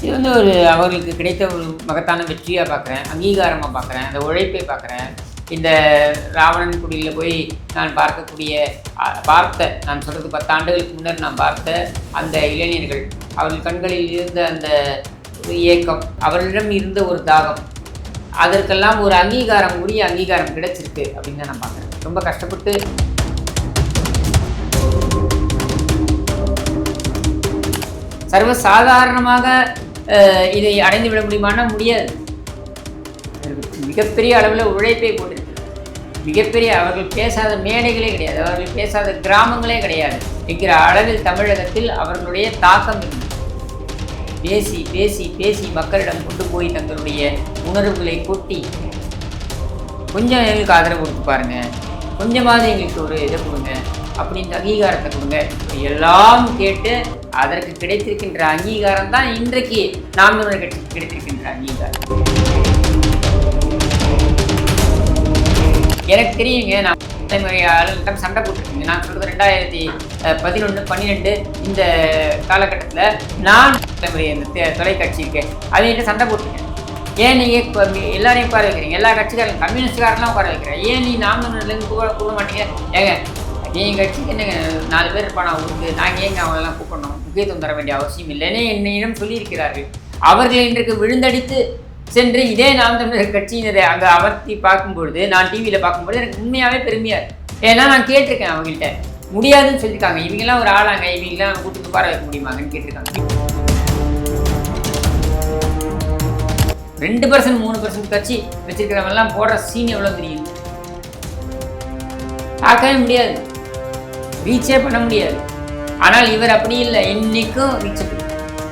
இது வந்து ஒரு அவர்களுக்கு கிடைத்த ஒரு மகத்தான வெற்றியாக பார்க்குறேன் அங்கீகாரமாக பார்க்குறேன் அந்த உழைப்பை பார்க்குறேன் இந்த ராவணன் குடியில் போய் நான் பார்க்கக்கூடிய பார்த்த நான் சொல்கிறது பத்தாண்டுகளுக்கு முன்னர் நான் பார்த்த அந்த இளைஞர்கள் அவர்கள் கண்களில் இருந்த அந்த இயக்கம் ஏக்கம் அவர்களிடம் இருந்த ஒரு தாகம் அதற்கெல்லாம் ஒரு அங்கீகாரம் உரிய அங்கீகாரம் கிடைச்சிருக்கு அப்படின்னு தான் நான் பார்க்குறேன் ரொம்ப கஷ்டப்பட்டு சர்வ சாதாரணமாக இதை அடைந்து விட முடியுமானா முடியாது. மிகப்பெரிய அளவில் உழைப்பை போட்டு மிகப்பெரிய அவர்கள் பேசாத மேடைகளே கிடையாது. அவர்கள் பேசாத கிராமங்களே கிடையாது. என்கிற அளவில் தமிழகத்தில் அவர்களுடைய தாக்கம் இருந்தது பேசி பேசி பேசி மக்களிடம் கொண்டு போய் தங்களுடைய உணர்வுகளை கொட்டி கொஞ்சம் எங்களுக்கு ஆதரவு கொடுத்து பாருங்க. கொஞ்சமாவது எங்களுக்கு ஒரு இதை கொடுங்க. அப்படின்ற அங்கீகாரத்தை கொடுங்க. எல்லாம் கேட்டு அதற்கு கிடைத்திருக்கின்ற அங்கீகாரம் தான் இன்றைக்கு நாம் தமிழர் கட்சிக்கு கிடைத்திருக்கின்ற அங்கீகாரம். எனக்கு தெரியுங்க நான் தலைமுறையாளர்களிடம் சண்டை போட்டிருக்கீங்க நான் சொல்றது ரெண்டாயிரத்தி பதினொன்று பன்னிரெண்டு இந்த காலகட்டத்தில் நான் தலைமுறை இந்த தொலைக்காட்சிக்கு தொலைக்காட்சி சண்டை போட்டிருக்கேன். ஏன் நீங்கள் இப்போ எல்லாரையும் உட்கார வைக்கிறீங்க? எல்லா கட்சிக்காரங்களும் கம்யூனிஸ்ட்காரெல்லாம் உட்கார வைக்கிறேன் ஏன் நீ நாம் தமிழர்லேருந்து கூட கூப்பிட மாட்டீங்க ஏங்க என் கட்சிக்கு என்னங்க நாலு பேர் இருப்பானா? அவங்களுக்கு நாங்கள் ஏங்க அவங்களெல்லாம் கூப்பிடணும்? முக்கியத்துவம் தர வேண்டிய அவசியம் இல்லைன்னு என்னிடம் சொல்லியிருக்கிறார்கள். அவர்கள் இன்றைக்கு விழுந்தடித்து சென்று இதே நாம் தமிழர் கட்சியினரை அங்கே அமர்த்தி பார்க்கும்பொழுது நான் டிவியில் பார்க்கும்பொழுது எனக்கு உண்மையாகவே பெருமையாக ஏன்னா நான் கேட்டிருக்கேன் அவங்கள்ட்ட. முடியாதுன்னு சொல்லியிருக்காங்க. இவங்கெல்லாம் ஒரு ஆளாங்க. இவங்கெல்லாம் கூப்பிட்டு உட்கார வைக்க முடியுமாங்கன்னு கேட்டிருக்காங்க. ரெண்டு பர்சன்ட் மூணு பர்சன்ட் கட்சி வச்சிருக்கிறவங்கெல்லாம் போடுற சீன் எவ்வளோ தெரியும்? பார்க்கவே முடியாது. ரீச்சே பண்ண முடியாது. ஆனால் இவர் அப்படி இல்லை இன்னைக்கும் ரீச்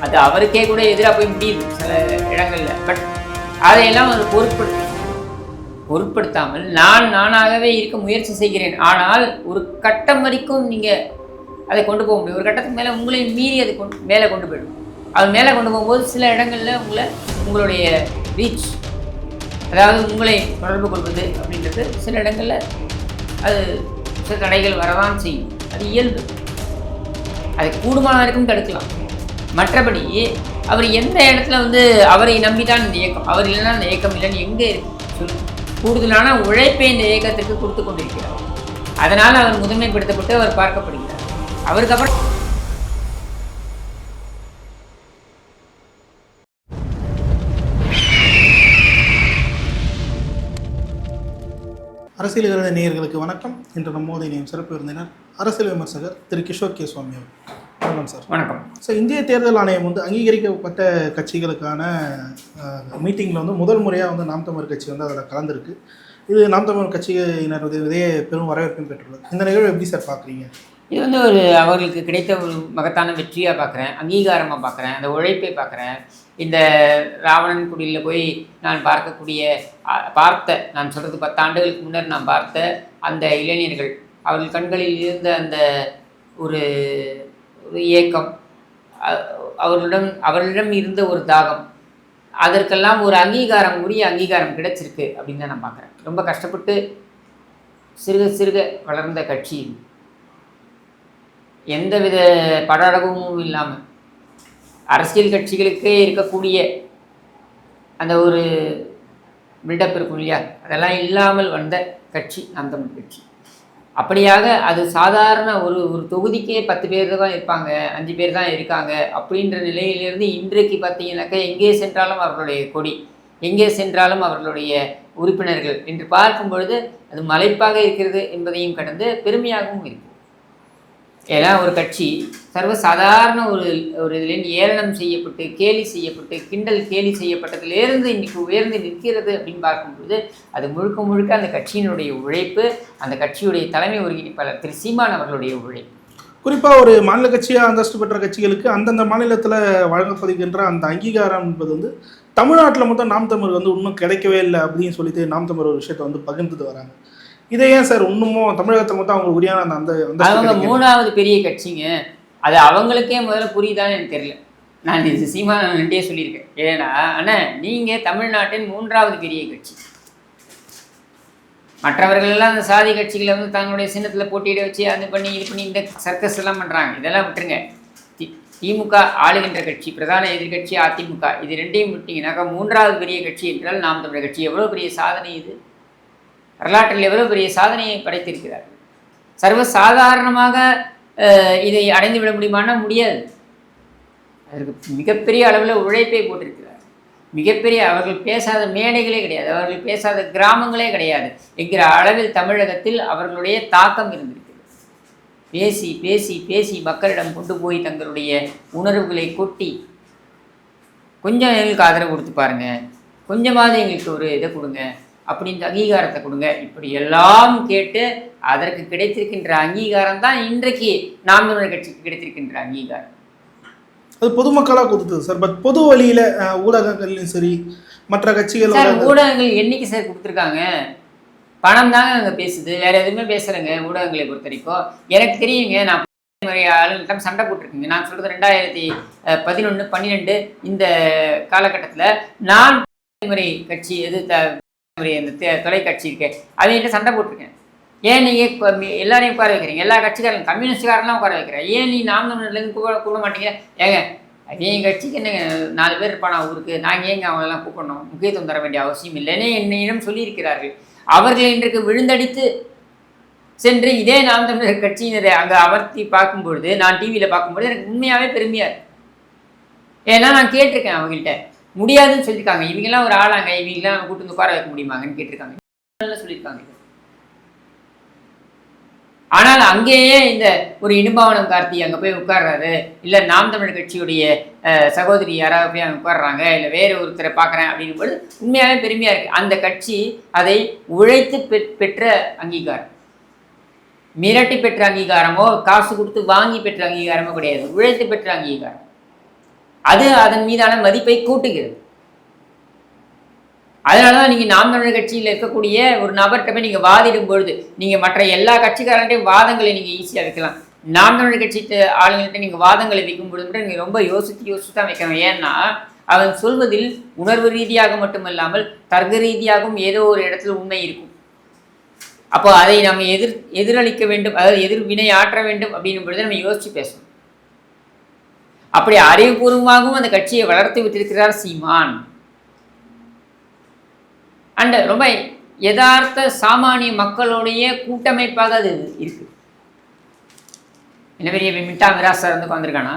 அது அவருக்கே கூட எதிராக போய் முடியுது சில இடங்களில். பட் அதையெல்லாம் அவர் பொருட்படுத்த பொருட்படுத்தாமல் நான் நானாகவே இருக்க முயற்சி செய்கிறேன். ஆனால் ஒரு கட்டம் வரைக்கும் நீங்கள் அதை கொண்டு போக முடியும். ஒரு கட்டத்துக்கு மேலே உங்களை மீறி அது கொண்டு மேலே கொண்டு போயிடும். அது மேலே கொண்டு போகும்போது சில இடங்களில் உங்களை உங்களுடைய ரீச் அதாவது உங்களை தொடர்பு கொள்வது அப்படின்றது சில இடங்களில் அது சில தடைகள் வரதான் செய்யும். அது இயல்பு. அதை கூடுமான வரைக்கும் தடுக்கலாம். மற்றபடி அவர் எந்த இடத்துல வந்து அவரை நம்பிதான் இந்த இயக்கம்? அவர் இல்லைன்னா இந்த இயக்கம் இல்லைன்னு எங்கே இருக்கு? சொல்லு கூடுதலான உழைப்பை இந்த இயக்கத்திற்கு கொடுத்து கொண்டிருக்கிறார். அதனால் அவர் முதன்மைப்படுத்தப்பட்டு அவர் பார்க்கப்படுகிறார். அவருக்கு அப்புறம் அரசியல் விரோத நேயர்களுக்கு வணக்கம். இன்று நம்மோடு இணையும் சிறப்பு விருந்தினர் அரசியல் விமர்சகர் திரு கிஷோர் கே சுவாமி அவர் வணக்கம் சார். வணக்கம். சார் இந்திய தேர்தல் ஆணையம் வந்து அங்கீகரிக்கப்பட்ட கட்சிகளுக்கான மீட்டிங்கில் வந்து முதல் முறையாக வந்து நாம் தமிழர் கட்சி வந்து அதில் கலந்துருக்கு. இது நாம் தமிழர் கட்சியினர் இதே பெரும் வரவேற்பையும் பெற்றுள்ளது. இந்த நிகழ்வு எப்படி சார் பார்க்குறீங்க இது வந்து ஒரு அவர்களுக்கு கிடைத்த ஒரு மகத்தான வெற்றியாக பார்க்குறேன் அங்கீகாரமாக பார்க்குறேன் அந்த உழைப்பை பார்க்குறேன் இந்த ராவணன் குடியில் போய் நான் பார்க்கக்கூடிய பார்த்த நான் சொல்கிறது பத்தாண்டுகளுக்கு முன்னர் நான் பார்த்த அந்த இளைஞர்கள் அவர்கள் கண்களில் இருந்த அந்த ஒரு ஒரு ஏக்கம் அவர்களிடம் அவர்களிடம் இருந்த ஒரு தாகம் அதற்கெல்லாம் ஒரு அங்கீகாரம் உரிய அங்கீகாரம் கிடைச்சிருக்கு அப்படின்னு தான் நான் பார்க்குறேன் ரொம்ப கஷ்டப்பட்டு சிறுக சிறுக வளர்ந்த கட்சி இது. எந்தவித படடகமும் இல்லாமல் அரசியல் கட்சிகளுக்கே இருக்கக்கூடிய அந்த ஒரு பில்டப் இருக்கும் இல்லையா? அதெல்லாம் இல்லாமல் வந்த கட்சி நாம் தமிழ் கட்சி. அப்படியாக அது சாதாரண ஒரு ஒரு தொகுதிக்கே பத்து பேர் தான் இருப்பாங்க அஞ்சு பேர் தான் இருக்காங்க அப்படின்ற நிலையிலிருந்து இன்றைக்கு பார்த்தீங்கன்னாக்கா எங்கே சென்றாலும் அவர்களுடைய கொடி எங்கே சென்றாலும் அவர்களுடைய உறுப்பினர்கள் என்று பார்க்கும் பொழுது அது மலைப்பாக இருக்கிறது என்பதையும் கடந்து பெருமையாகவும் இருக்கு ஏன்னா ஒரு கட்சி சர்வ சாதாரண ஒரு ஒரு இதுலேருந்து ஏளனம் செய்யப்பட்டு கேலி செய்யப்பட்டு கிண்டல் கேலி செய்யப்பட்டதுலேருந்து இன்னைக்கு உயர்ந்து நிற்கிறது அப்படின்னு பார்க்கும்பொழுது அது முழுக்க முழுக்க அந்த கட்சியினுடைய உழைப்பு அந்த கட்சியுடைய தலைமை ஒருங்கிணைப்பாளர் திரு சீமான் அவர்களுடைய உழைப்பு. குறிப்பாக ஒரு மாநில கட்சியாக அந்தஸ்து பெற்ற கட்சிகளுக்கு அந்தந்த மாநிலத்தில் வழங்கப்படுகின்ற அந்த அங்கீகாரம் என்பது வந்து தமிழ்நாட்டில் மட்டும் நாம் தமிழ் வந்து இன்னும் கிடைக்கவே இல்லை அப்படின்னு சொல்லிட்டு நாம் தமிழ் ஒரு விஷயத்தை வந்து பகிர்ந்துட்டு வராங்க. இதை ஏன் சார் இன்னமும் தமிழகத்தில் மட்டும் அவங்க உரியான அந்த அந்த அவங்க? மூணாவது பெரிய கட்சிங்க. அது அவங்களுக்கே முதல்ல புரியுதான்னு எனக்கு தெரியல. நான் இது சீமான் சொல்லியிருக்கேன். ஏன்னா அண்ணா நீங்கள் தமிழ்நாட்டின் மூன்றாவது பெரிய கட்சி. மற்றவர்கள் எல்லாம் அந்த சாதி கட்சிகளை வந்து தங்களுடைய சின்னத்தில் போட்டியிட வச்சு அது பண்ணி இது பண்ணி இந்த சர்க்கஸ் எல்லாம் பண்ணுறாங்க இதெல்லாம் விட்டுருங்க. தி- திமுக ஆளுகின்ற கட்சி பிரதான எதிர்க்கட்சி அதிமுக. இது ரெண்டையும் விட்டீங்கன்னாக்கா மூன்றாவது பெரிய கட்சி என்றால் நாம் தமிழர் கட்சி. எவ்வளோ பெரிய சாதனை இது? வரலாற்றில் எவ்வளோ பெரிய சாதனையை படைத்திருக்கிறார்? சர்வ சாதாரணமாக இதை அடைந்து விட முடியுமானா முடியாது. அதற்கு மிகப்பெரிய அளவில் உழைப்பை போட்டிருக்கிறார். மிகப்பெரிய அவர்கள் பேசாத மேடைகளே கிடையாது. அவர்கள் பேசாத கிராமங்களே கிடையாது. என்கிற அளவில் தமிழகத்தில் அவர்களுடைய தாக்கம் இருந்திருக்கிறது. பேசி பேசி பேசி மக்களிடம் கொண்டு போய் தங்களுடைய உணர்வுகளை கொட்டி கொஞ்சம் எங்களுக்கு ஆதரவு கொடுத்து பாருங்கள் கொஞ்சமாவது எங்களுக்கு ஒரு இதை கொடுங்க. அப்படின்ற அங்கீகாரத்தை கொடுங்க. இப்படி எல்லாம் கேட்டு அதற்கு கிடைத்திருக்கின்ற அங்கீகாரம் தான் இன்றைக்கு நாம் தமிழர் கட்சிக்கு கிடைத்திருக்கின்ற அங்கீகாரம். அது பொதுமக்களாக கொடுத்தது சார். பட் பொது வழியில ஊடகங்கள்லையும் சரி மற்ற கட்சிகளோட சார் ஊடகங்கள் என்னைக்கு சார் கொடுத்துருக்காங்க? பணம் தாங்க அங்கே பேசுது. வேற எதுவுமே பேசுறேங்க ஊடகங்களை பொறுத்த வரைக்கும். எனக்கு தெரியுங்க நான் முறை ஆளுநர்கிட்ட சண்டை போட்டிருக்கேங்க. நான் சொல்றது ரெண்டாயிரத்தி பதினொன்று பன்னிரெண்டு இந்த காலகட்டத்தில் நான் முறை கட்சி எது இந்த தொலைக்காட்சி இருக்கு அவங்ககிட்ட சண்டை போட்டிருக்கேன். ஏன் நீங்கள் எல்லாரையும் உட்கார வைக்கிறீங்க? எல்லா கட்சிக்காரங்களும் கம்யூனிஸ்ட்காரெல்லாம் உட்கார வைக்கிறேன் ஏன் நீ நாம் தமிழர்லேருந்து கூட கூட மாட்டீங்க? ஏங்க என் கட்சிக்கு என்னங்க நாலு பேர் இருப்பானா ஊருக்கு? நாங்கள் ஏங்க அவங்களெல்லாம் கூப்பிடணும்? முக்கியத்துவம் தர வேண்டிய அவசியம் இல்லைன்னு என்னிடம் சொல்லியிருக்கிறார்கள். அவர்கள் இன்றைக்கு விழுந்தடித்து சென்று இதே நாம் தமிழர் கட்சியினரை அங்கே அமர்த்தி பார்க்கும்பொழுது நான் டிவியில் பார்க்கும்பொழுது எனக்கு உண்மையாகவே பெருமையாக இருக்கு. ஏன்னா நான் கேட்டிருக்கேன் அவங்கள்ட்ட முடியாதுன்னு சொல்லியிருக்காங்க. இவங்கெல்லாம் ஒரு ஆளாங்க. இவங்கெல்லாம் கூட்டு வந்து உட்கார வைக்க முடியுமாங்கன்னு கேட்டிருக்காங்க. சொல்லியிருக்காங்க. ஆனால் அங்கேயே இந்த ஒரு இனிமாவனம் கார்த்தி அங்கே போய் உட்கார்றாரு. இல்லை நாம் தமிழர் கட்சியுடைய அஹ், சகோதரி யாராவது போய் அங்கே உட்கார்றாங்க. இல்லை வேறு ஒருத்தரை பார்க்குறேன் அப்படிங்கும்போது உண்மையாகவே பெருமையாக இருக்குது அந்த கட்சி அதை உழைத்து பெற்- பெற்ற அங்கீகாரம். மிரட்டி பெற்ற அங்கீகாரமோ காசு கொடுத்து வாங்கி பெற்ற அங்கீகாரமோ கிடையாது. உழைத்து பெற்ற அங்கீகாரம். அது அதன் மீதான மதிப்பை கூட்டுகிறது. அதனால தான் நீங்கள் நாம் தமிழர் கட்சியில் இருக்கக்கூடிய ஒரு நபர்கிட்ட போய் நீங்கள் வாதிடும் பொழுது நீங்கள் மற்ற எல்லா கட்சிக்காரர்கிட்டையும் வாதங்களை நீங்கள் ஈஸியாக வைக்கலாம் நாம் தமிழர் கட்சி ஆளுங்கள்கிட்ட நீங்கள் வாதங்களை வைக்கும் பொழுது கூட நீங்கள் ரொம்ப யோசித்து யோசித்து தான் வைக்கணும். ஏன்னா அவன் சொல்வதில் உணர்வு ரீதியாக மட்டுமல்லாமல் தர்க்க ரீதியாகவும் ஏதோ ஒரு இடத்துல உண்மை இருக்கும். அப்போ அதை நம்ம எதிர் எதிரளிக்க வேண்டும் அதாவது எதிர்வினை ஆற்ற வேண்டும் அப்படின்னும் பொழுது நம்ம யோசித்து பேசணும். அப்படி அறிவுபூர்வமாகவும் அந்த கட்சியை வளர்த்து விட்டிருக்கிறார் சீமான். அண்ட் ரொம்ப யதார்த்த சாமானிய மக்களுடைய கூட்டமைப்பாக அது இருக்கு. என்ன பெரிய மிட்டா மிராசர் வந்து வந்திருக்கானா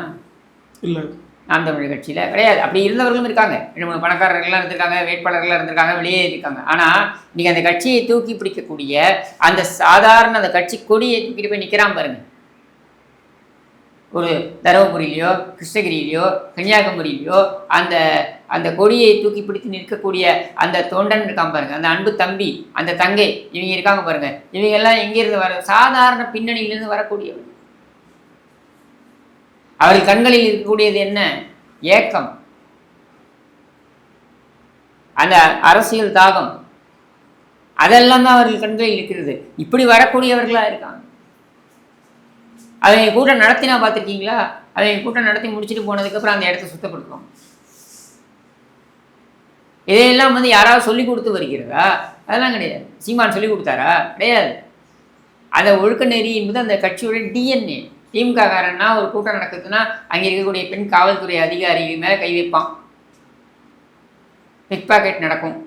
இல்லை. நாம் தமிழர் கட்சியில் கிடையாது. அப்படி இருந்தவர்களும் இருக்காங்க. ரெண்டு மூணு பணக்காரர்கள்லாம் இருந்திருக்காங்க வேட்பாளர்கள்லாம் இருந்திருக்காங்க வெளியே இருக்காங்க. ஆனால் நீங்கள் அந்த கட்சியை தூக்கி பிடிக்கக்கூடிய அந்த சாதாரண அந்த கட்சி கொடியை தூக்கிட்டு போய் நிற்கிறான் பாருங்க. ஒரு தருமபுரியிலையோ கிருஷ்ணகிரியிலையோ கன்னியாகுமரியிலையோ அந்த அந்த கொடியை தூக்கி பிடித்து நிற்கக்கூடிய அந்த தொண்டன் இருக்கான் பாருங்க அந்த அன்பு தம்பி அந்த தங்கை இவங்க இருக்காங்க பாருங்க. இவங்க எல்லாம் எங்கிருந்து வர சாதாரண பின்னணியிலிருந்து வரக்கூடியவர் அவர்கள் கண்களில் இருக்கக்கூடியது என்ன? ஏக்கம். அந்த அரசியல் தாகம். அதெல்லாம் தான் அவர்கள் கண்களில் இருக்கிறது. இப்படி வரக்கூடியவர்களா இருக்காங்க. அவங்க கூட்டம் நடத்தினா பார்த்துருக்கீங்களா? அவங்க கூட்டம் நடத்தி முடிச்சுட்டு போனதுக்கப்புறம் அந்த இடத்த சுத்தப்படுத்துவாங்க இதையெல்லாம் வந்து யாராவது சொல்லி கொடுத்து வருகிறதா? அதெல்லாம் கிடையாது. சீமான் சொல்லி கொடுத்தாரா? கிடையாது. அந்த ஒழுக்க நெறி என்பது அந்த கட்சியோட டிஎன்ஏ திமுக காரன்னா ஒரு கூட்டம் நடக்குதுன்னா அங்கே இருக்கக்கூடிய பெண் காவல்துறை அதிகாரி மேலே கை வைப்பான். பிக் பாக்கெட் நடக்கும்.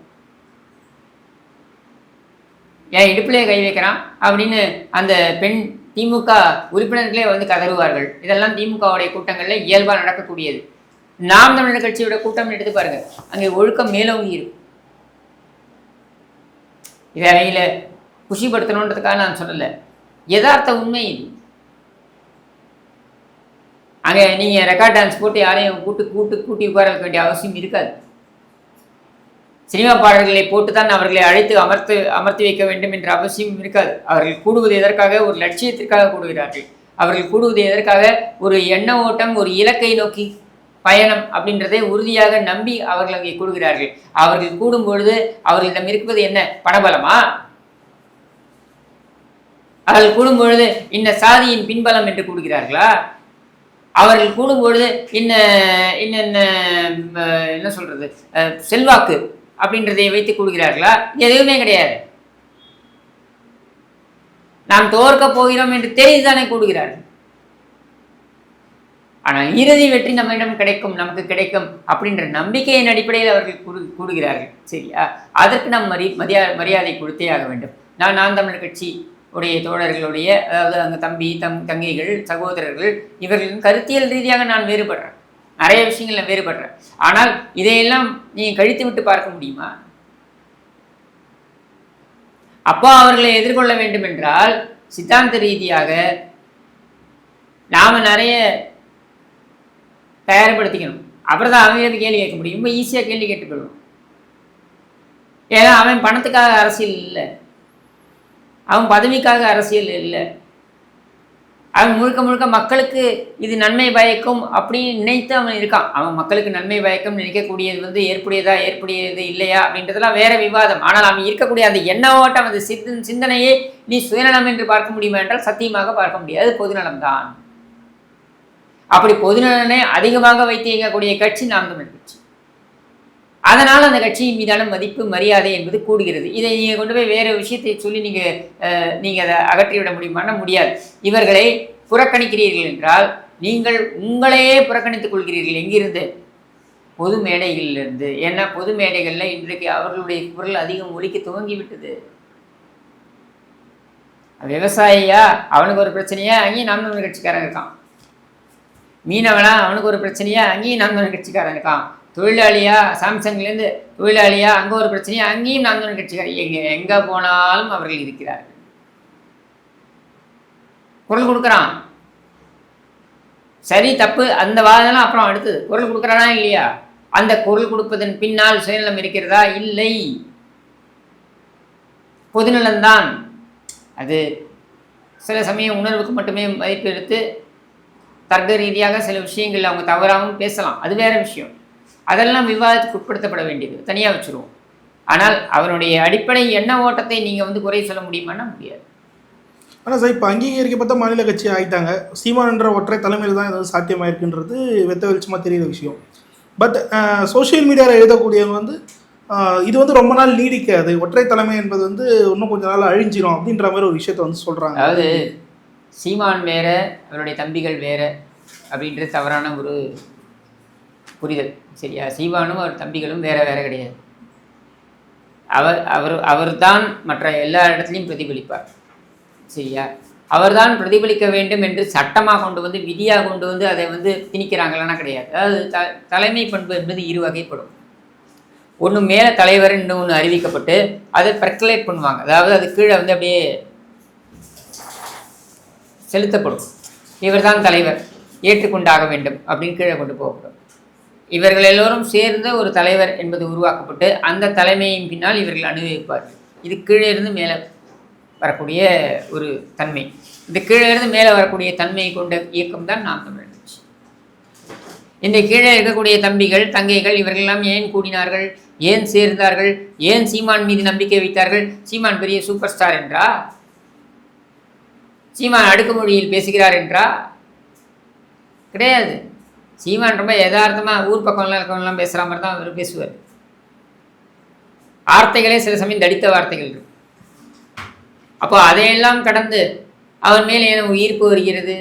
ஏன் இடுப்புலேயே கை வைக்கிறான் அப்படின்னு அந்த பெண் திமுக உறுப்பினர்களே வந்து கதறுவார்கள். இதெல்லாம் திமுகவுடைய கூட்டங்களில் இயல்பாக நடக்கக்கூடியது. நாம் தமிழர் கட்சியோட கூட்டம் எடுத்து பாருங்க. அங்கே ஒழுக்கம் மேலோங்கி இருக்கும் இதை அவங்கள குஷிப்படுத்தணுன்றதுக்காக நான் சொல்லலை. யதார்த்த உண்மை இது. அங்கே நீங்கள் ரெக்கார்ட் டான்ஸ் போட்டு யாரையும் கூட்டு கூட்டு கூட்டி உட்கார வேண்டிய அவசியம் இருக்காது. சினிமா பாடல்களை போட்டுதான் அவர்களை அழைத்து அமர்த்து அமர்த்தி வைக்க வேண்டும் என்ற அவசியம் இருக்காது. அவர்கள் கூடுவது எதற்காக? ஒரு லட்சியத்திற்காக கூடுகிறார்கள். அவர்கள் கூடுவது எதற்காக? ஒரு எண்ண ஓட்டம் ஒரு இலக்கை நோக்கி பயணம் அப்படின்றதை உறுதியாக நம்பி அவர்கள் அங்கே கூடுகிறார்கள். அவர்கள் கூடும் பொழுது அவர்களிடம் இருப்பது என்ன? பணபலமா? அவர்கள் கூடும் பொழுது இந்த சாதியின் பின்பலம் என்று கூடுகிறார்களா? அவர்கள் கூடும் பொழுது இன்ன இன்னென்ன என்ன சொல்றது? செல்வாக்கு. அப்படின்றதை வைத்து கூடுகிறார்களா எதுவுமே கிடையாது. நாம் தோற்க போகிறோம் என்று தெரிந்துதானே கூடுகிறார்கள் ஆனால் இறுதி வெற்றி நம்மிடம் கிடைக்கும் நமக்கு கிடைக்கும் அப்படின்ற நம்பிக்கையின் அடிப்படையில் அவர்கள் கூறு கூடுகிறார்கள் சரியா? அதற்கு நாம் மரி மரியா மரியாதை கொடுத்தே ஆக வேண்டும். நான் நான் தமிழர் கட்சி உடைய தோழர்களுடைய அதாவது அங்கே தம்பி தம் தங்கைகள் சகோதரர்கள் இவர்களின் கருத்தியல் ரீதியாக நான் வேறுபடுறேன். நிறைய விஷயங்கள்ல வேறுபடுறேன். ஆனால் இதையெல்லாம் நீ கழித்து விட்டு பார்க்க முடியுமா? அப்பா அவர்களை எதிர்கொள்ள வேண்டும் என்றால் சித்தாந்த ரீதியாக நாம நிறைய தயார்படுத்திக்கணும். அப்புறம் தான் அவங்க கேள்வி கேட்க முடியும். ரொம்ப ஈஸியாக கேள்வி கேட்டு ஏன்னா அவன் பணத்துக்காக அரசியல் இல்லை. அவன் பதவிக்காக அரசியல் இல்லை. அவன் முழுக்க முழுக்க மக்களுக்கு இது நன்மை பயக்கும் அப்படின்னு நினைத்து அவன் இருக்கான். அவன் மக்களுக்கு நன்மை பயக்கும் நினைக்கக்கூடியது வந்து ஏற்புடையதா ஏற்புடையது இல்லையா அப்படின்றதெல்லாம் வேற விவாதம். ஆனால் அவன் இருக்கக்கூடிய அந்த எண்ண ஓட்டம் அந்த சித்த சிந்தனையை நீ சுயநலம் என்று பார்க்க முடியுமா என்றால் சத்தியமாக பார்க்க முடியாது. பொதுநலம் தான் அப்படி பொதுநலனை அதிகமாக வைத்து இயங்கக்கூடிய கட்சி நாம் தமிழ் கட்சி. அதனால் அந்த கட்சியின் மீதான மதிப்பு மரியாதை என்பது கூடுகிறது. இதை நீங்கள் கொண்டு போய் வேறு விஷயத்தை சொல்லி நீங்கள் நீங்கள் அதை அகற்றிவிட முடியுமான முடியாது. இவர்களை புறக்கணிக்கிறீர்கள் என்றால் நீங்கள் உங்களையே புறக்கணித்துக் கொள்கிறீர்கள். எங்கிருந்து? பொது மேடைகளிலிருந்து ஏன்னா பொது மேடைகளில் இன்றைக்கு அவர்களுடைய குரல் அதிகம் ஒலிக்க துவங்கிவிட்டது. விவசாயியா? அவனுக்கு ஒரு பிரச்சனையா? அங்கேயும் நாம் தமிழ் கட்சிக்காரன் இருக்கான். மீனவனா? அவனுக்கு ஒரு பிரச்சனையா? அங்கேயும் நாம் தமிழ் கட்சிக்காரன் இருக்கான். தொழிலாளியா சாம்சங்லேருந்து தொழிலாளியா அங்கே ஒரு பிரச்சனையா அங்கேயும் நாங்கள் கட்சிகள் எங்கே எங்கே போனாலும் அவர்கள் இருக்கிறார்கள். குரல் கொடுக்குறான். சரி தப்பு. அந்த வாதம்லாம் அப்புறம் அடுத்தது. குரல் கொடுக்குறானா இல்லையா? அந்த குரல் கொடுப்பதன் பின்னால் சுயநலம் இருக்கிறதா? இல்லை. பொதுநலம்தான். அது சில சமயம் உணர்வுக்கு மட்டுமே மதிப்பு எடுத்து தர்க்க ரீதியாக சில விஷயங்கள் அவங்க தவறாகவும் பேசலாம். அது வேற விஷயம். அதெல்லாம் விவாதத்துக்கு உட்படுத்தப்பட வேண்டியது. தனியாக வச்சுருவோம். ஆனால் அவனுடைய அடிப்படை எண்ண ஓட்டத்தை நீங்கள் வந்து குறை சொல்ல முடியுமான்னா முடியாது. ஆனால் சார் இப்போ அங்கீகரிக்கப்பட்ட மாநில கட்சி ஆகிட்டாங்க சீமான்ன்ற ஒற்றை தலைமையில் தான் இது வந்து சாத்தியமாயிருக்குன்றது வெத்த வெளிச்சமாக தெரியுற விஷயம். பட் சோஷியல் மீடியாவில் எழுதக்கூடியவங்க வந்து இது வந்து ரொம்ப நாள் நீடிக்காது. ஒற்றை தலைமை என்பது வந்து இன்னும் கொஞ்ச நாள் அழிஞ்சிரும் அப்படின்ற மாதிரி ஒரு விஷயத்த வந்து சொல்கிறாங்க அதாவது சீமான் வேற அவருடைய தம்பிகள் வேற அப்படின்றது தவறான ஒரு புரிதல். சரியா? சீவானும் அவர் தம்பிகளும் வேற வேற கிடையாது. அவர் அவர் அவர்தான் மற்ற எல்லா இடத்துலையும் பிரதிபலிப்பார். சரியா? அவர்தான் பிரதிபலிக்க வேண்டும் என்று சட்டமாக கொண்டு வந்து விதியாக கொண்டு வந்து அதை வந்து திணிக்கிறாங்களான்னா கிடையாது. அதாவது த தலைமை பண்பு என்பது இரு வகைப்படும். ஒன்று மேலே தலைவர் இன்னொன்று அறிவிக்கப்பட்டு அதை பெர்குலேட் பண்ணுவாங்க. அதாவது அது கீழே வந்து அப்படியே செலுத்தப்படும். இவர்தான் தலைவர். ஏற்றுக்கொண்டாக வேண்டும் அப்படின்னு கீழே கொண்டு போகப்படும். இவர்கள் எல்லோரும் சேர்ந்த ஒரு தலைவர் என்பது உருவாக்கப்பட்டு அந்த தலைமையின் பின்னால் இவர்கள் அனுபவிப்பார்கள் இது கீழே இருந்து மேலே வரக்கூடிய ஒரு தன்மை. இந்த கீழே இருந்து மேலே வரக்கூடிய தன்மையை கொண்ட இயக்கம் தான் நாம் தமிழ் இந்த கீழே இருக்கக்கூடிய தம்பிகள் தங்கைகள் இவர்களெல்லாம் ஏன் கூடினார்கள்? ஏன் சேர்ந்தார்கள்? ஏன் சீமான் மீது நம்பிக்கை வைத்தார்கள்? சீமான் பெரிய சூப்பர் ஸ்டார் என்றா? சீமான் அடுக்குமொழியில் பேசுகிறார் என்றா? கிடையாது. சீமான் ரொம்ப யதார்த்தமாக ஊர் பக்கம்லாம் இருக்கவங்கலாம் பேசுகிற மாதிரி தான் அவர் பேசுவார். வார்த்தைகளே சில சமயம் தடித்த வார்த்தைகள் இருக்கு. அப்போ அதையெல்லாம் கடந்து அவர் மேலே ஏன் உயிர்ப்பு வருகிறது?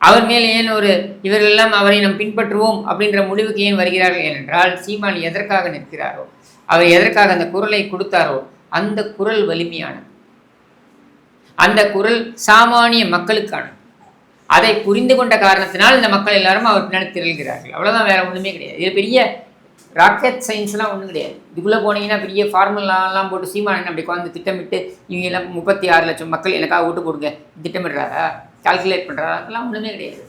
அவர் மேல் ஏன் ஒரு இவர்களெல்லாம் அவரை நாம் பின்பற்றுவோம் அப்படின்ற முடிவுக்கு ஏன் வருகிறார்கள் ஏனென்றால் சீமான் எதற்காக நிற்கிறாரோ அவர் எதற்காக அந்த குரலை கொடுத்தாரோ அந்த குரல் வலிமையானது. அந்த குரல் சாமானிய மக்களுக்கானது. அதை புரிந்து கொண்ட காரணத்தினால் இந்த மக்கள் எல்லாரும் அவர் பின்னாடி திரள்கிறார்கள். அவ்வளோதான் வேற ஒன்றுமே கிடையாது. இது பெரிய ராக்கெட் சயின்ஸ்லாம் ஒன்றும் கிடையாது. இதுக்குள்ளே போனீங்கன்னா பெரிய ஃபார்முலாலாம் போட்டு சீமானன் அப்படி உட்காந்து திட்டமிட்டு இவங்க எல்லாம் முப்பத்தி ஆறு லட்சம் மக்கள் எனக்காக ஓட்டு போடுங்க திட்டமிடுறாரா? கால்குலேட் பண்ணுறாரா அதெல்லாம் ஒன்றுமே கிடையாது.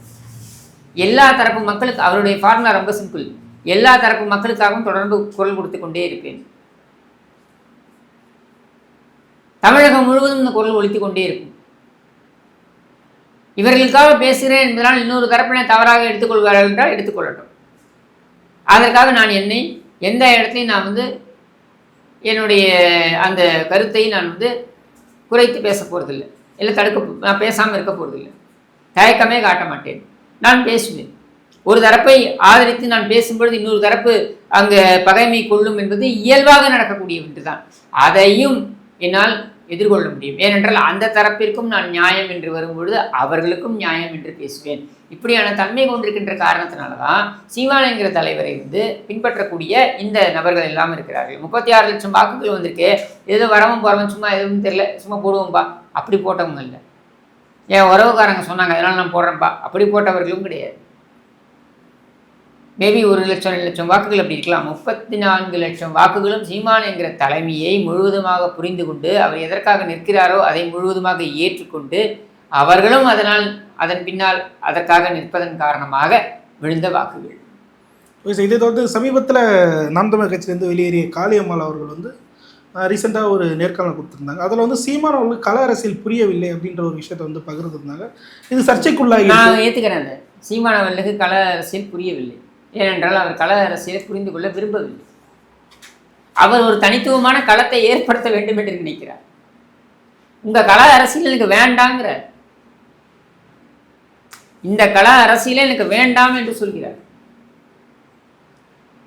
எல்லா தரப்பு மக்களுக்கு அவருடைய ஃபார்முலா ரொம்ப சிம்பிள் எல்லா தரப்பு மக்களுக்காகவும் தொடர்ந்து குரல் கொடுத்து கொண்டே இருப்பேன். தமிழகம் முழுவதும் இந்த குரல் ஒழித்து கொண்டே இருக்கும். இவர்களுக்காக பேசுகிறேன் என்பதனால் இன்னொரு தரப்பினை தவறாக எடுத்துக்கொள்வார்கள் என்றால் எடுத்துக்கொள்ளட்டும். அதற்காக நான் என்னை எந்த இடத்தையும் நான் வந்து என்னுடைய அந்த கருத்தை நான் வந்து குறைத்து பேச போகிறதில்லை இல்லை தடுக்க நான் பேசாமல் இருக்க போகிறதில்லை தயக்கமே காட்ட மாட்டேன். நான் பேசுவேன். ஒரு தரப்பை ஆதரித்து நான் பேசும்பொழுது இன்னொரு தரப்பு அங்கே பகைமை கொள்ளும் என்பது இயல்பாக நடக்கக்கூடிய ஒன்று தான் அதையும் என்னால் எதிர்கொள்ள முடியும். ஏனென்றால் அந்த தரப்பிற்கும் நான் நியாயம் என்று வரும்பொழுது அவர்களுக்கும் நியாயம் என்று பேசுவேன். இப்படியான தன்மை கொண்டிருக்கின்ற காரணத்தினால தான் சீமானங்கிற தலைவரை வந்து பின்பற்றக்கூடிய இந்த நபர்கள் எல்லாம் இருக்கிறார்கள். முப்பத்தி ஆறு லட்சம் வாக்குகள் வந்திருக்கு. ஏதோ வரவும் போகிறவன் சும்மா எதுவும் தெரியல சும்மா போடுவோம்பா. அப்படி போட்டவங்க இல்லை. என் உறவுக்காரங்க சொன்னாங்க அதனால் நான் போடுறேன்ப்பா அப்படி போட்டவர்களும் கிடையாது. மேபி ஒரு லட்சம் ரெண்டு லட்சம் வாக்குகள் அப்படி இருக்கலாம். முப்பத்தி நான்கு லட்சம் வாக்குகளும் சீமான் என்கிற தலைமையை முழுவதுமாக புரிந்து கொண்டு அவர் எதற்காக நிற்கிறாரோ அதை முழுவதுமாக ஏற்றுக்கொண்டு அவர்களும் அதனால் அதன் பின்னால் அதற்காக நிற்பதன் காரணமாக விழுந்த வாக்குகள். இதை தொடர்ந்து சமீபத்தில் நாம் தமிழர் கட்சியிலேருந்து வெளியேறிய காளியம்மாள் அவர்கள் வந்து ரீசெண்டாக ஒரு நேர்காணல் கொடுத்துருந்தாங்க. அதில் வந்து சீமான் அவர்களுக்கு கல அரசியல் புரியவில்லை அப்படின்ற ஒரு விஷயத்தை வந்து பகிர்ந்துருந்தாங்க. இது சர்ச்சைக்குள்ளாகி நான் ஏற்றுக்கிறேன் சீமான் அவர்களுக்கு கள அரசியல் புரியவில்லை. ஏனென்றால் அவர் கள அரசியலை புரிந்து கொள்ள விரும்பவில்லை. அவர் ஒரு தனித்துவமான களத்தை ஏற்படுத்த வேண்டும் என்று நினைக்கிறார். உங்கள் கல அரசியல் எனக்கு வேண்டாங்கிறார். இந்த கள அரசியலே எனக்கு வேண்டாம் என்று சொல்கிறார்.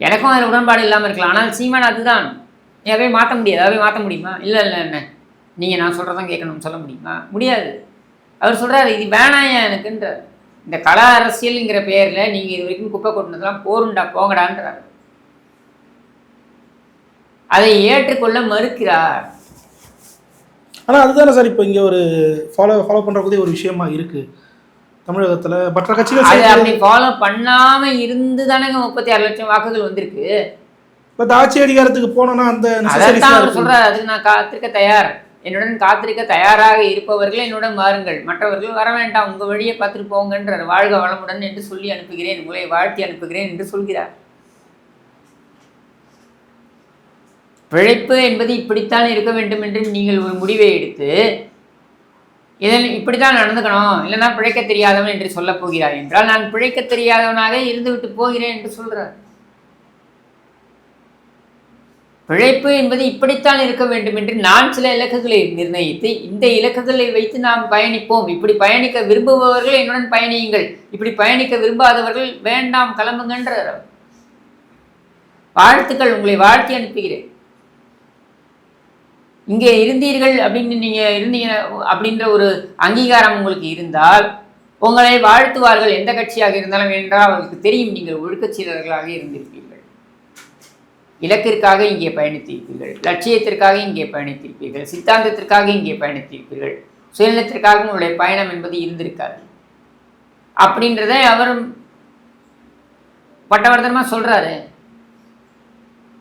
எனக்கும் அதில் உடன்பாடு இல்லாமல் இருக்கலாம். ஆனால் சீமான் அதுதான். ஏவே மாற்ற முடியாது. அதாவது மாற்ற முடியுமா? இல்லை இல்லை என்ன நீங்கள் நான் சொல்கிறதான் கேட்கணும்னு சொல்ல முடியுமா? முடியாது. அவர் சொல்கிறாரு இது வேணாயா எனக்குன்றார். இந்த கள அரசியல்ங்கிற பேரில் நீங்கள் இது வரைக்கும் குப்பை கொட்டினதெல்லாம் போருண்டா போங்கடான்றார். அதை ஏற்றுக்கொள்ள மறுக்கிறார். ஆனால் அதுதானே சார் இப்போ இங்கே ஒரு ஃபாலோ ஃபாலோ பண்ணுறக்கூடிய ஒரு விஷயமா இருக்குது தமிழகத்தில் மற்ற கட்சிகள் அதை அப்படி ஃபாலோ பண்ணாம இருந்து தானேங்க முப்பத்தி ஆறு லட்சம் வாக்குகள் வந்திருக்கு. இப்ப இந்த ஆட்சி அதிகாரத்துக்கு போனோம்னா அந்த. சொல்றாரு. அதுக்கு நான் காத்திருக்க தயார். என்னுடன் காத்திருக்க தயாராக இருப்பவர்கள் என்னுடன் வாருங்கள். மற்றவர்கள் வர வேண்டாம் உங்கள் வழியை பார்த்துட்டு போங்கன்றார். வாழ்க வளமுடன் என்று சொல்லி அனுப்புகிறேன். உங்களை வாழ்த்தி அனுப்புகிறேன் என்று சொல்கிறார். பிழைப்பு என்பது இப்படித்தான் இருக்க வேண்டும் என்று நீங்கள் ஒரு முடிவை எடுத்து இதன் இப்படித்தான் நடந்துக்கணும் இல்லைன்னா பிழைக்க தெரியாதவன் என்று சொல்லப் போகிறார் என்றால் நான் பிழைக்க தெரியாதவனாக இருந்துவிட்டு போகிறேன் என்று சொல்கிறார் பிழைப்பு என்பது இப்படித்தான் இருக்க வேண்டும் என்று நான் சில இலக்குகளை நிர்ணயித்து இந்த இலக்குகளை வைத்து நாம் பயணிப்போம். இப்படி பயணிக்க விரும்புபவர்கள் என்னுடன் பயணியுங்கள். இப்படி பயணிக்க விரும்பாதவர்கள் வேண்டாம் கிளம்புங்கன்ற வாழ்த்துக்கள் உங்களை வாழ்த்தி அனுப்புகிறேன். இங்கே இருந்தீர்கள் அப்படின்னு நீங்க இருந்தீங்க அப்படின்ற ஒரு அங்கீகாரம் உங்களுக்கு இருந்தால் உங்களை வாழ்த்துவார்கள் எந்த கட்சியாக இருந்தாலும் என்றால் அவர்களுக்கு தெரியும் நீங்கள் ஒழுக்கச்சீரர்களாக இருந்திருப்பீர்கள். இலக்கிற்காக இங்கே பயணித்திருப்பீர்கள் லட்சியத்திற்காக இங்கே பயணித்திருப்பீர்கள் சித்தாந்தத்திற்காக இங்கே பயணித்திருப்பீர்கள் சுயநலத்திற்காக உங்களுடைய பயணம் என்பது இருந்திருக்காது. அப்படின்றத அவரும் பட்டவர்த்தனமாக சொல்றாரு.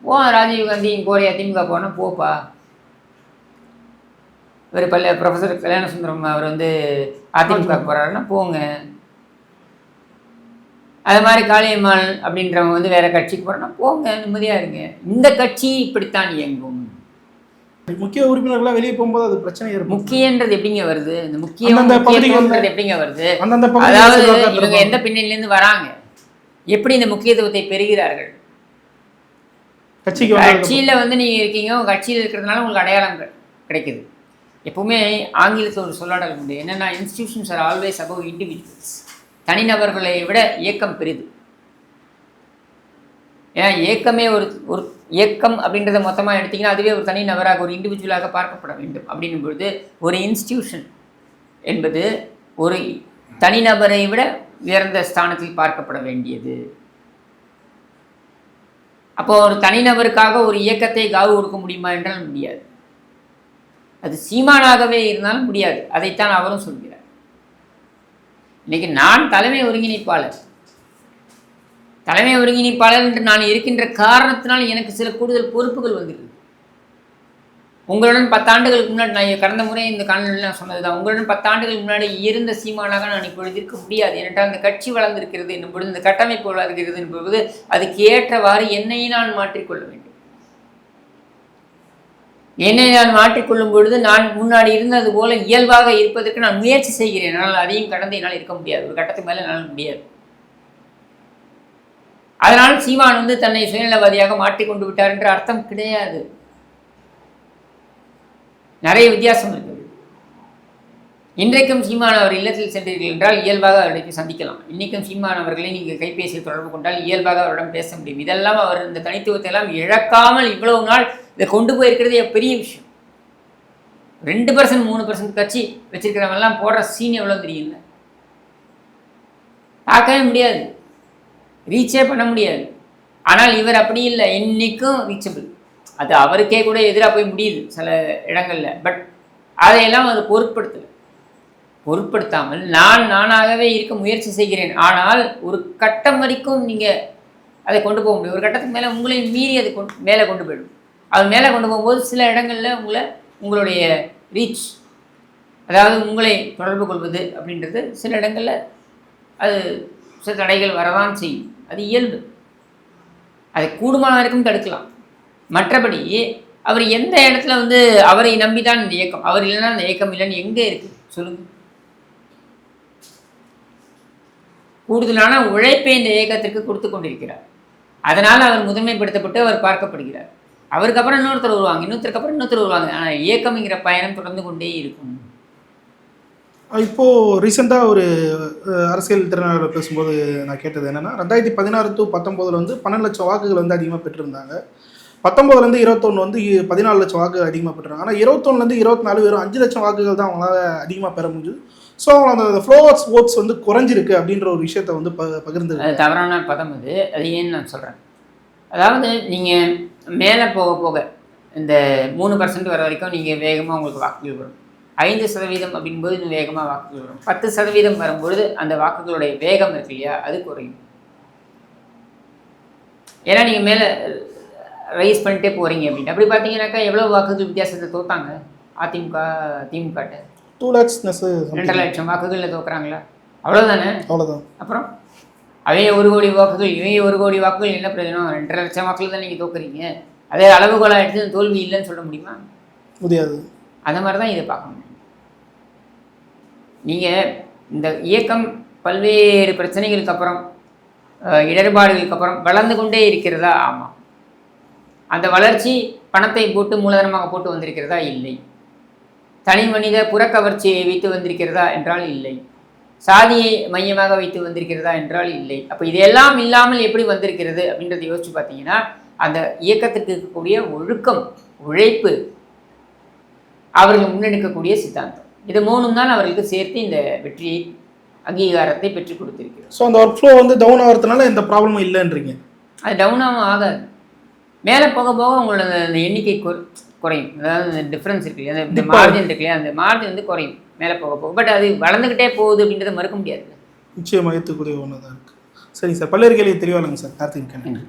ஓ ராஜீவ் காந்தி கோரியா திமுக போனா போப்பா. இவர் பல்ல ப்ரொஃபஸர் கல்யாணசுந்தரம் அவர் வந்து அதிமுக போறாருன்னா போங்க. அது மாதிரி காளியம்மாள் அப்படின்றவங்க வந்து வேற கட்சிக்கு போறேன்னா போங்க நிம்மதியா இருங்க. இந்த கட்சி இப்படித்தான் இயங்கும். முக்கிய உறுப்பினர்கள்லாம் வெளியே போகும்போது அது பிரச்சனை ஏற்படும் முக்கியன்றது எப்படிங்க வருது? இந்த பகுதிகள்ல- எப்படிங்க வருது? அதாவது இவங்க எந்த பின்னணியிலேருந்து வராங்க? எப்படி இந்த முக்கியத்துவத்தை பெறுகிறார்கள்? கட்சிக்கு கட்சியில் வந்து நீங்கள் இருக்கீங்க உங்கள் கட்சியில் இருக்கிறதுனால உங்களுக்கு அடையாளம் கிடை- கிடைக்குது. எப்பவுமே ஆங்கிலத்தில் ஒரு சொல்லாடல் உண்டு. என்னென்னா institutions are always above individuals தனிநபர்களை விட இயக்கம் பெரிது. ஏன்னா இயக்கமே ஒரு ஒரு இயக்கம் அப்படின்றத மொத்தமாக எடுத்திங்கன்னா அதுவே ஒரு தனி நபராக ஒரு இண்டிவிஜுவலாக பார்க்கப்பட வேண்டும் அப்படின்னும் பொழுது ஒரு இன்ஸ்டியூஷன் என்பது ஒரு தனிநபரை விட உயர்ந்த ஸ்தானத்தில் பார்க்கப்பட வேண்டியது. அப்போ ஒரு தனிநபருக்காக ஒரு இயக்கத்தை காவு கொடுக்க முடியுமா என்றால் முடியாது. அது சீமானாகவே இருந்தாலும் முடியாது. அதைத்தான் அவரும் சொல்கிறார். இன்னைக்கு நான் தலைமை ஒருங்கிணைப்பாளர். தலைமை ஒருங்கிணைப்பாளர் என்று நான் இருக்கின்ற காரணத்தினால் எனக்கு சில கூடுதல் பொறுப்புகள் வந்திருக்கு. உங்களுடன் பத்தாண்டுகளுக்கு முன்னாடி நான் கடந்த முறை இந்த காணொலியில் நான் சொன்னதுதான். உங்களுடன் பத்தாண்டுகளுக்கு முன்னாடி இருந்த சீமானாக நான் இப்பொழுது இருக்க முடியாது. ஏனென்றால் அந்த கட்சி வளர்ந்திருக்கிறது என்னும் பொழுது இந்த கட்டமைப்பு வளர்கிறது என்பது அதுக்கு ஏற்றவாறு என்னையும் நான் மாற்றிக்கொள்ள வேண்டும். என்னை நான் மாற்றிக்கொள்ளும் பொழுது நான் முன்னாடி இருந்தது போல இயல்பாக இருப்பதற்கு நான் முயற்சி செய்கிறேன். ஆனால் அதையும் கடந்து என்னால் இருக்க முடியாது. ஒரு கட்டத்துக்கு மேலே என்னால் முடியாது. அதனால் சீமான் வந்து தன்னை சுயநலவாதியாக மாற்றிக்கொண்டு விட்டார் என்ற அர்த்தம் கிடையாது. நிறைய வித்தியாசம் இருக்குது. இன்றைக்கும் சீமான் அவர் இல்லத்தில் சென்றீர்கள் என்றால் இயல்பாக அவரை சந்திக்கலாம். இன்றைக்கும் சீமான் அவர்களை நீங்கள் கைபேசியில் தொடர்பு கொண்டால் இயல்பாக அவரிடம் பேச முடியும். இதெல்லாம் அவர் இந்த தனித்துவத்தை எல்லாம் இழக்காமல் இவ்வளவு நாள் இதை கொண்டு போயிருக்கிறது பெரிய விஷயம். ரெண்டு பர்சன்ட் மூணு பர்சன்ட் கட்சி வச்சிருக்கிறவங்கலாம் போடுற சீன் எவ்வளோ தெரியல பார்க்கவே முடியாது. ரீச்சே பண்ண முடியாது. ஆனால் இவர் அப்படி இல்லை. என்றைக்கும் ரீச்சபிள் அது அவருக்கே கூட எதிராக போய் முடியுது சில இடங்களில். பட் அதையெல்லாம் அது பொருட்படுத்தலை. பொருட்படுத்தாமல் நான் நானாகவே இருக்க முயற்சி செய்கிறேன். ஆனால் ஒரு கட்டம் வரைக்கும் நீங்கள் அதை கொண்டு போக முடியும். ஒரு கட்டத்துக்கு மேலே உங்களை மீறி அது கொண்டு மேலே கொண்டு போயிடும். அது மேலே கொண்டு போகும்போது சில இடங்களில் உங்களை உங்களுடைய ரீச் அதாவது உங்களை தொடர்பு கொள்வது அப்படின்றது சில இடங்களில் அது சில தடைகள் வரதான் செய்யும். அது இயல்பு. அதை கூடுமான வரைக்கும் தடுக்கலாம். மற்றபடி அவர் எந்த இடத்துல வந்து அவரை நம்பி தான் இந்த இயக்கம் அவர் இல்லைன்னா அந்த இயக்கம் இல்லைன்னு எங்கே இருக்குது சொல்லுங்கள் கூடுதலான உழைப்பை இந்த இயக்கத்திற்கு கொடுத்து கொண்டிருக்கிறார். அதனால் அவர் முதன்மைப்படுத்தப்பட்டு அவர் பார்க்கப்படுகிறார். அவருக்கு அப்புறம் இன்னொருத்தர் வருவாங்க. இன்னொருத்தருக்கு அப்புறம் இன்னொருத்தர் வருவாங்க. ஆனால் இயக்கம்ங்கிற பயணம் தொடர்ந்து கொண்டே இருக்கும். இப்போ ரீசெண்டாக ஒரு அரசியல் திறனாளர் பேசும்போது நான் கேட்டது என்னன்னா ரெண்டாயிரத்தி பதினாறு டு பத்தொம்போதுல வந்து பன்னெண்டு லட்சம் வாக்குகள் வந்து அதிகமாக பெற்றிருந்தாங்க. பத்தொம்போதுலேருந்து இருபத்தொன்று வந்து பதினாலு லட்சம் வாக்குகள் அதிகமாக பெற்றிருந்தாங்க. ஆனால் இருபத்தொன்னுலேருந்து இருபத்தி நாலு வெறும் அஞ்சு லட்சம் வாக்குகள் தான் அவங்களால அதிகமாக பெற முடிஞ்சுது. ஸோ அவங்க அந்த ஃப்ளோவர்ஸ் ஓட்ஸ் வந்து குறைஞ்சிருக்கு அப்படின்ற ஒரு விஷயத்த வந்து ப பகிர்ந்து தவறான பதம் அது. அது ஏன்னு நான் சொல்கிறேன் அதாவது நீங்கள் மேலே போக போக இந்த மூணு பர்சன்ட் வர வரைக்கும் நீங்கள் வேகமாக உங்களுக்கு வாக்குகள் வரும். ஐந்து சதவீதம் அப்படின்போது இன்னும் வேகமாக வாக்குகள் வரும். பத்து சதவீதம் வரும்பொழுது அந்த வாக்குகளுடைய வேகம் இருக்கு இல்லையா? அது குறையும். ஏன்னா நீங்கள் மேலே ரைஸ் பண்ணிட்டே போகிறீங்க அப்படின்னு அப்படி பார்த்தீங்கன்னாக்கா எவ்வளோ வாக்குகள் வித்தியாசத்தை தோத்தாங்க? அதிமுக திமுகட்ட. டூ லேக்ஸ் ரெண்டரை லட்சம் வாக்குகளில் தோக்குறாங்களா? அவ்வளோதானே அவ்வளோதான் அப்புறம்? அவங்க ஒரு கோடி வாக்குகள் இவங்க ஒரு கோடி வாக்குகள் என்ன பிரயோஜனம்? ரெண்டரை லட்சம் வாக்குகள் தான் நீங்கள் தோக்குறீங்க. அதே அளவுகோலாக எடுத்து தோல்வி இல்லைன்னு சொல்ல முடியுமா? முடியாது. அந்த மாதிரி தான் இதை பார்க்கணும். நீங்கள் இந்த இயக்கம் பல்வேறு பிரச்சனைகளுக்கு அப்புறம் இடர்பாடுகளுக்கு அப்புறம் வளர்ந்து கொண்டே இருக்கிறதா? ஆமாம் அந்த வளர்ச்சி பணத்தை போட்டு மூலதனமாக போட்டு வந்திருக்கிறதா? இல்லை. தனி மனித புறக்கவர்ச்சியை வைத்து வந்திருக்கிறதா? என்றால் இல்லை. சாதியை மையமாக வைத்து வந்திருக்கிறதா என்றால் இல்லை. அப்போ இதெல்லாம் இல்லாமல் எப்படி வந்திருக்கிறது அப்படின்றத யோசிச்சு பார்த்தீங்கன்னா அந்த இயக்கத்திற்கு இருக்கக்கூடிய ஒழுக்கம் உழைப்பு அவர்கள் முன்னெடுக்கக்கூடிய சித்தாந்தம். இது மூணும் தான் அவர்களுக்கு சேர்த்து இந்த வெற்றியை அங்கீகாரத்தை பெற்றுக் கொடுத்திருக்கிறது. ஸோ அந்த ஒர்க் ஃப்ளோ வந்து டவுன் ஆகிறதுனால எந்த ப்ராப்ளமும் இல்லைன்றீங்க. அது டவுனாகவும் ஆகாது. மேலே போக போக உங்களோட அந்த எண்ணிக்கை குற- குறையும். அதாவது இந்த டிஃப்ரென்ஸ் இருக்கு இல்லையா? அந்த மார்ஜின் இருக்கு இல்லையா? அந்த மார்ஜின் வந்து குறையும். மேலே போக போக. பட் அது வளர்ந்துக்கிட்டே போகுது அப்படின்றத மறுக்க முடியாது. நிச்சயமாக ஏற்றுக்கூடிய ஒன்று தான் இருக்குது சரிங்க சார். பல்வேறு கேள்வி தெளிவாக சார். கார்த்திக் கண்ணன்